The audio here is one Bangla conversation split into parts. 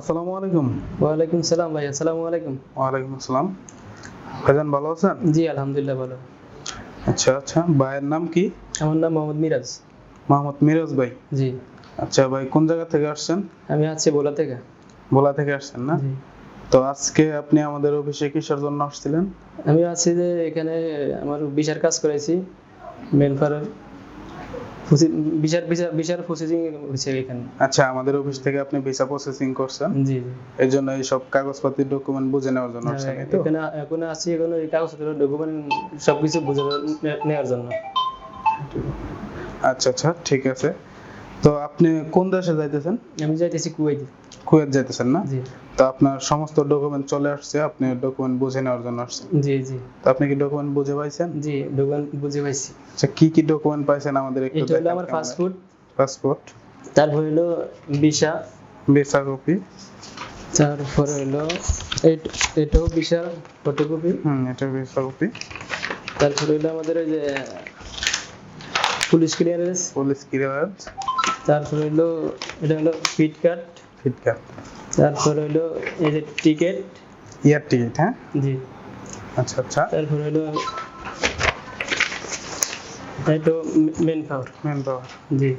আসসালামু আলাইকুম। ওয়ালাইকুম সালাম ভাই আসসালামু আলাইকুম। ওয়ালাইকুম আসসালাম। ভাইজান ভালো আছেন? জি আলহামদুলিল্লাহ ভালো। আচ্ছা আচ্ছা ভাইয়ের নাম কি? আমার নাম মোহাম্মদ মিরাজ। মোহাম্মদ মিরাজ ভাই। জি। আচ্ছা ভাই কোন জায়গা থেকে আসছেন? আমি আছি ভোলা থেকে। ভোলা থেকে আসছেন না? জি। তো আজকে আপনি আমাদের অফিসে কিসের জন্য আসছিলেন? আমি আছি যে এখানে আমার বিশার কাজ করেছি মেনফারের। বিশার বিচার বিচার প্রসেসিং হচ্ছে এখানে। আচ্ছা আমাদের অফিস থেকে আপনি ভিসা প্রসেসিং করছেন? জি জি। এর জন্য এই সব কাগজপত্র ডকুমেন্ট বুঝে নেওয়ার জন্য আসছেন তো? এখানে এখন আছি এখন এই কাগজপত্র ডকুমেন্ট সবকিছু বুঝে নেওয়ার জন্য। আচ্ছা আচ্ছা ঠিক আছে। তো আপনি কোন দেশে যাইতেছেন? আমি যাইতেছি কুয়েতে। কুয়েত যাইতেছেন না? জি। তো আপনার সমস্ত ডকুমেন্ট চলে আসছে আপনি ডকুমেন্ট বুঝে নেওয়ার জন্য আসছেন। জি জি। তো আপনি কি ডকুমেন্ট বুঝে পাইছেন? জি ডকুমেন্ট বুঝে পাইছি। আচ্ছা কি কি ডকুমেন্ট পাইছেন আমাদের একটু এটা হলো আমার পাসপোর্ট পাসপোর্ট তারপর হলো ভিসা ভিসা কপি তারপরে হলো এট- এটাও বিশাল ফটোকপি হুম এটা ভিসা কপি তারপরে হলো আমাদের ওই যে পুলিশ ক্লিয়ারেন্স পুলিশ ক্লিয়ারেন্স তারপরে হলো এটা হলো ফিট কার্ড ফিটকার তারপরে হলো এই যে টিকিট ইয়ার টিকিট হ্যাঁ? জি। আচ্ছা আচ্ছা। তারপরে হলো এটা মেন পাওয়ার মেন পাওয়ার জি।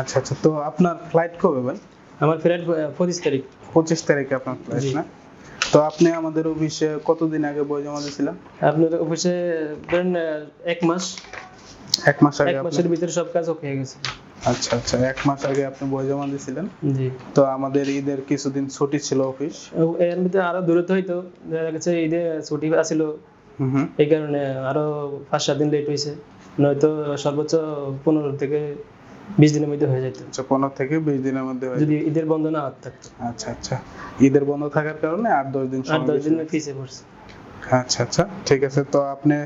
আচ্ছা আচ্ছা। তো আপনার ফ্লাইট কবে ভাই? আমার ফ্লাইট পঁচিশ তারিখ। পঁচিশ তারিখে আপনার ফ্লাইট না? তো আপনি আমাদের অফিসে কতদিন আগে বই জমা দিয়েছিলেন? আপনার অফিসে ধরেন এক মাস। এক মাস আগে এক মাসের ভিতরে সব কাজ ওকে হয়ে গেছে। আচ্ছা আচ্ছা। এক মাস আগে আপনি বই জমা দিয়েছিলেন। জি। তো আমাদের ঈদের কিছুদিন ছুটি ছিল অফিস। এর ভিতরে আরও দূরত্ব হইতো। দেখা গেছে ঈদে ছুটি আছিল। এই কারণে আরও পাঁচ সাত দিন লেট হয়েছে নয়তো সর্বোচ্চ পনেরো থেকে বিশ দিনের মধ্যে হয়ে যেত আচ্ছা পনেরো থেকে বিশ দিনের মধ্যে যদি ঈদের বন্ধ না হতো থাকতো। আচ্ছা আচ্ছা। ঈদের বন্ধ থাকার কারণে আট দশ দিন আট দশ দিন। পিছিয়ে পড়ছে। আচ্ছা আচ্ছা। ঠিক আছে তো আপনি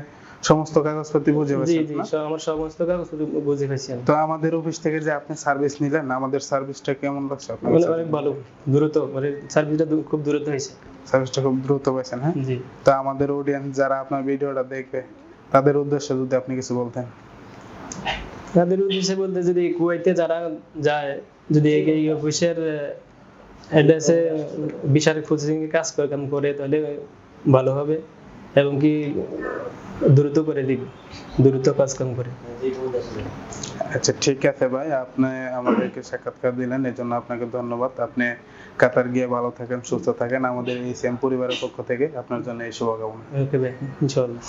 সমস্ত কাগজপত্র বুঝে জি জি? আমার সমস্ত কাগজ বুঝে পাইছি তো আমাদের অফিস থেকে যে আপনি সার্ভিস নিলেন আমাদের সার্ভিসটা কেমন লাগছে আপনার মানে অনেক ভালো দ্রুত মানে সার্ভিসটা খুব দ্রুত হয়েছে। সার্ভিসটা খুব দ্রুত পাইছেন হ্যাঁ জি। তো আমাদের অডিয়েন্স যারা আপনার ভিডিওটা দেখবে তাদের উদ্দেশ্যে যদি আপনি কিছু বলতেন। তাদের উদ্দেশ্যে বলতে যদি কুয়াইতে যারা যায় যদি এই- অফিসের অ্যাড্রেসে বিশাল প্রসেসিং কাজ করে তাহলে ভালো হবে। এবং কি দ্রুত করে দিবে দ্রুত কাজ কাম করে। আচ্ছা ঠিক আছে ভাই আপনি আমাদেরকে সাক্ষাৎকার দিলেন এই জন্য আপনাকে ধন্যবাদ। আপনি কাতার গিয়ে ভালো থাকেন সুস্থ থাকেন। আমাদের এই সেম পরিবারের পক্ষ থেকে আপনার জন্য এই শুভকামনা। ওকে ভাই ইনশাআল্লাহ।